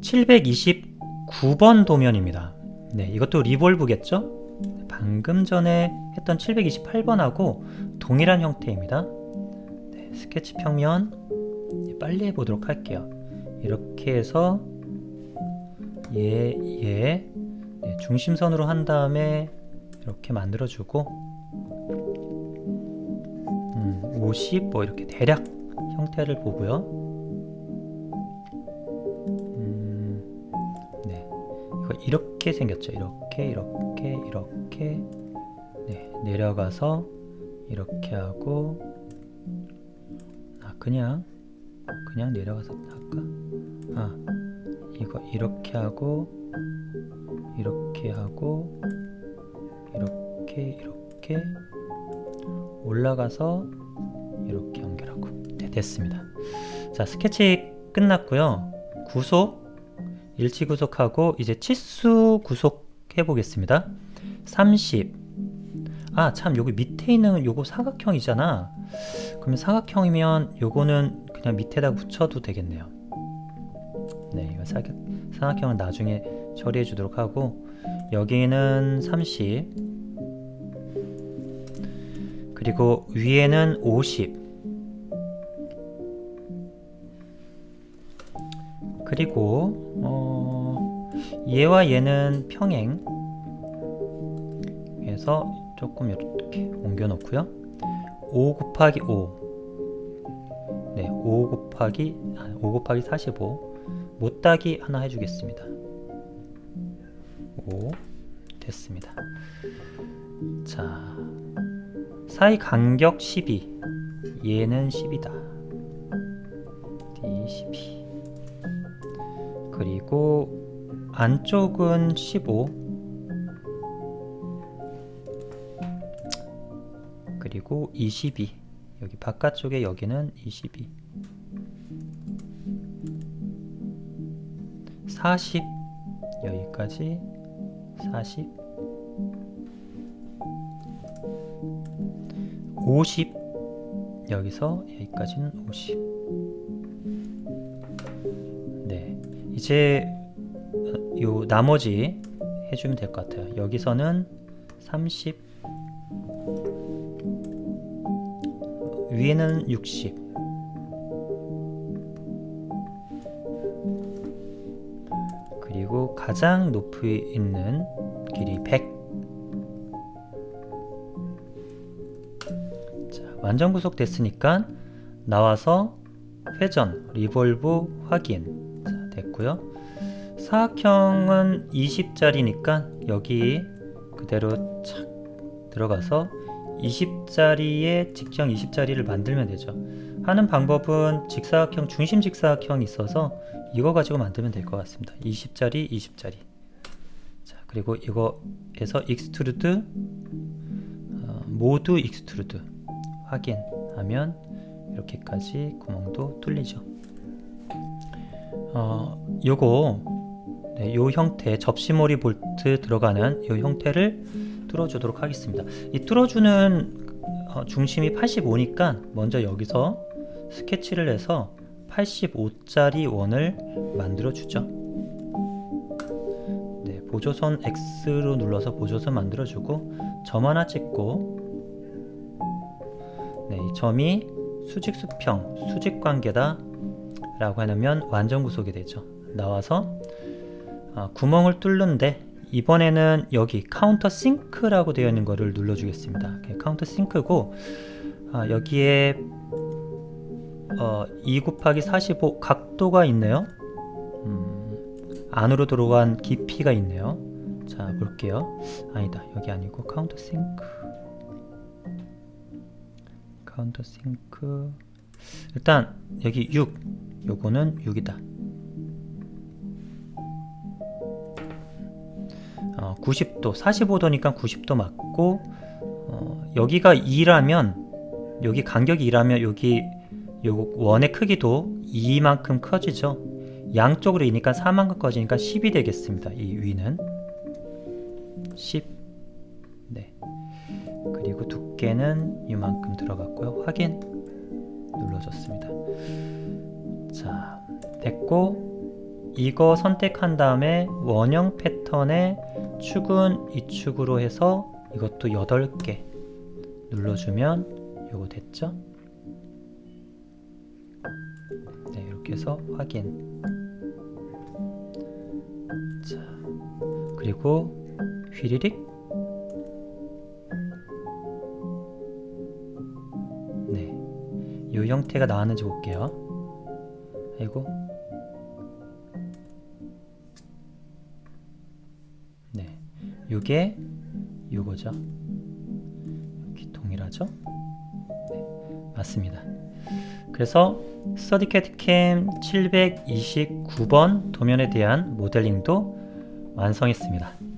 (729번) 도면입니다. 네 이것도 리볼브겠죠? 방금 전에 했던 728번하고 동일한 형태입니다. 네, 스케치 평면 빨리 해보도록 할게요. 이렇게 해서 얘, 얘 네, 중심선으로 한 다음에 이렇게 만들어주고 음, 50, 뭐 이렇게 대략 형태를 보고요. 음, 네, 이거 이렇게 생겼죠. 이렇게, 이렇게, 이렇게, 네, 내려가서 이렇게 하고, 아 그냥 그냥 내려가서 할까? 아 이거 이렇게 하고 이렇게 하고 이렇게 이렇게 올라가서 이렇게 됐습니다. 자 스케치 끝났고요. 구속 일치 구속하고 이제 치수 구속 해 보겠습니다. 30 아 참 여기 밑에 있는 요거 사각형이잖아. 그러면 사각형이면 요거는 그냥 밑에다 붙여도 되겠네요. 네 이거 사각, 사각형은 나중에 처리해 주도록 하고 여기는 30 그리고 위에는 50 그리고 어, 얘와 얘는 평행. 그래서 조금 이렇게 옮겨 놓고요. 5 곱하기 5 네, 5 곱하기 아, 5 곱하기 45 못따기 하나 해주겠습니다. 5 됐습니다. 자 사이 간격 12 얘는 10이다 그리고 안쪽은 15 그리고 22 여기 바깥쪽에 여기는 22 40 여기까지 40 50 여기서 여기까지는 50 네, 이제 어, 요 나머지 해주면 될 것 같아요. 여기서는 30 위에는 60 그리고 가장 높이 있는 길이 100 자, 완전 구속 됐으니까 나와서 회전, 리볼브 확인 자, 됐고요. 사각형은 20짜리니까 여기 그대로 착 들어가서 20짜리에 직경 20짜리를 만들면 되죠. 하는 방법은 직사각형 중심 직사각형이 있어서 이거 가지고 만들면 될 것 같습니다. 20짜리 20짜리. 자 그리고 이거에서 익스트루드 어, 모두 익스트루드 확인하면 이렇게까지 구멍도 뚫리죠 어, 요거 네, 요 형태 접시몰이 볼트 들어가는 요 형태를 뚫어주도록 하겠습니다. 이 뚫어주는 어, 중심이 85니까 먼저 여기서 스케치를 해서 85짜리 원을 만들어 주죠. 네, 보조선 X로 눌러서 보조선 만들어 주고 점 하나 찍고 네, 이 점이 수직 수평 수직 관계다 라고 해놓으면 완전 구속이 되죠. 나와서 아, 구멍을 뚫는데 이번에는 여기 카운터 싱크라고 되어 있는 거를 눌러 주겠습니다. 카운터 싱크고 아, 여기에 어, 2 곱하기 45 각도가 있네요. 음, 안으로 들어간 깊이가 있네요. 자 볼게요. 아니다 여기 아니고 카운터 싱크 카운터 싱크 일단 여기 6 요거는 6이다. 어, 90도 45도니까 90도 맞고 어, 여기가 2라면 여기 간격이 2라면 여기 요 원의 크기도 2만큼 커지죠. 양쪽으로 이니까 4만큼 커지니까 10이 되겠습니다 이 위는. 10 네. 그리고 두께는 이만큼 들어갔고요. 확인 눌러줬습니다. 자, 됐고 이거 선택한 다음에 원형 패턴의 축은 이 축으로 해서 이것도 8개 눌러주면 요거 됐죠? 네, 이렇게 해서 확인. 자, 그리고 휘리릭. 이 형태가 나왔는지 볼게요. 아이고. 네, 요게 요거죠. 여기 동일하죠? 네, 맞습니다. 그래서 스터디캐드캠 729번 도면에 대한 모델링도 완성했습니다.